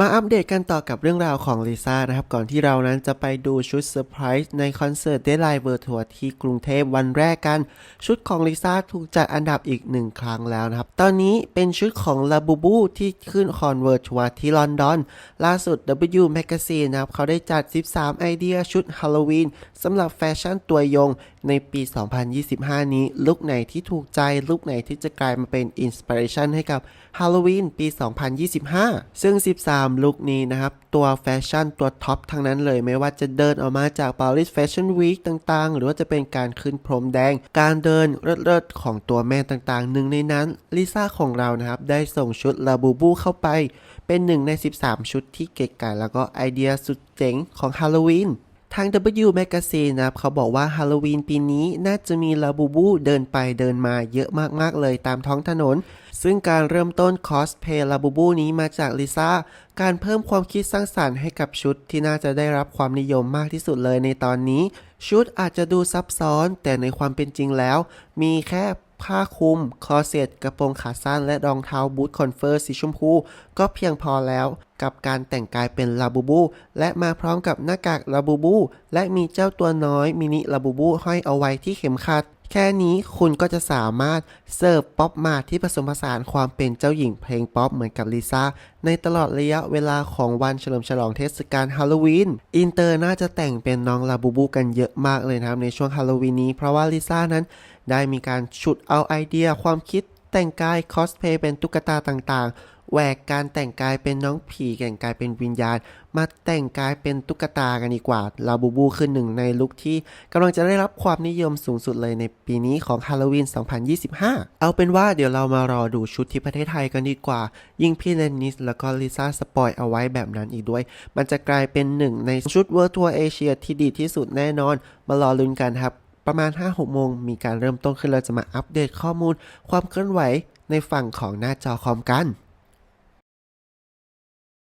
มาอัปเดตกันต่อกับเรื่องราวของลิซ่านะครับ ก่อนที่เรานั้นจะไปดูชุดเซอร์ไพรส์ในคอนเสิร์ตเดลไลเวอร์ทัวร์ที่กรุงเทพวันแรกกัน ชุดของลิซ่าถูกจัดอันดับอีกหนึ่งครั้งแล้วนะครับ ตอนนี้เป็นชุดของลาบูบูที่ขึ้นคอนเวิร์ทัวร์ที่ลอนดอน ล่าสุด W Magazine นะครับ เขาได้จัด 13 ไอเดียชุดฮาโลวีนสำหรับแฟชั่นตัวยง ในปี 2025 นี้ ลุคไหนที่ถูกใจ ลุคไหนที่จะกลายมาเป็นอินสปิเรชันให้กับฮาโลวีนปี 2025 ซึ่ง 13 ลุคนี้นะครับ ตัวแฟชั่นตัวท็อปทั้งนั้นเลย ไม่ว่าจะเดินออกมาจาก Paris Fashion Week ต่างๆ หรือว่าจะเป็นการขึ้นพรมแดง การเดินเลิศๆของตัวแม่ต่างๆ หนึ่งในนั้นลิซ่าของเรานะครับ ได้ส่งชุดลาบูบูเข้าไป เป็นหนึ่งใน 13 ชุดที่เก๋ไก่แล้วก็ไอเดียสุดเจ๋งของฮาโลวีน ทาง W Magazine นะครับ เขาบอกว่าฮาโลวีนปีนี้น่าจะมีลาบูบูเดินไปเดินมาเยอะมาก ๆ เลยตามท้องถนน ซึ่งการเริ่มต้นคอสเพย์ลาบูบูนี้มาจากลิซ่า การเพิ่มความคิดสร้างสรรค์ให้กับชุดที่น่าจะได้รับความนิยมมากที่สุดเลยในตอนนี้ ชุดอาจจะดูซับซ้อนแต่ในความเป็นจริงแล้ว มีแค่ ผ้าคลุม คอเซ็ตกระโปรงขาสั้น และรองเท้าบูทคอนเฟอร์สีชมพู ก็เพียงพอแล้วกับการแต่งกายเป็นลาบูบู และมาพร้อมกับหน้ากากลาบูบู และมีเจ้าตัวน้อยมินิลาบูบูห้อยเอาไว้ที่เข็มขัด แค่นี้คุณก็จะสามารถเสิร์ฟป๊อปมาที่ผสมผสานความเป็นเจ้าหญิงเพลงป๊อปเหมือนกับลิซ่าในตลอดระยะเวลาของวันเฉลิมฉลองเทศกาลฮาโลวีนอินเตอร์น่าจะแต่งเป็นน้องลาบูบูกันเยอะมากเลยนะครับในช่วงฮาโลวีนนี้ เพราะว่าลิซ่านั้นได้มีการฉุดเอาไอเดียความคิดแต่งกายคอสเพย์เป็นตุ๊กตาต่างๆ แหวกการแต่งกายเป็นน้องผีแต่งกายเป็นวิญญาณ มาแต่งกายเป็นตุ๊กตากันดีกว่า ลาบูบูคือหนึ่งในลุคที่กำลังจะได้รับความนิยมสูงสุดเลยในปีนี้ของฮาโลวีน 2025 เอาเป็นว่าเดี๋ยวเรามารอดูชุดที่ประเทศไทยกันดีกว่า ยิ่งพี่เลนนิสแล้วก็ลิซ่าสปอยเอาไว้แบบนั้นอีกด้วย มันจะกลายเป็นหนึ่งในชุดเวิร์ทัวร์เอเชียที่ดีที่สุดแน่นอน มารอลุ้นกันครับประมาณ 5-6 โมง มีการเริ่มต้นขึ้นเราจะมาอัปเดตข้อมูล ความเคลื่อนไหวในฝั่งของหน้าจอคอมกัน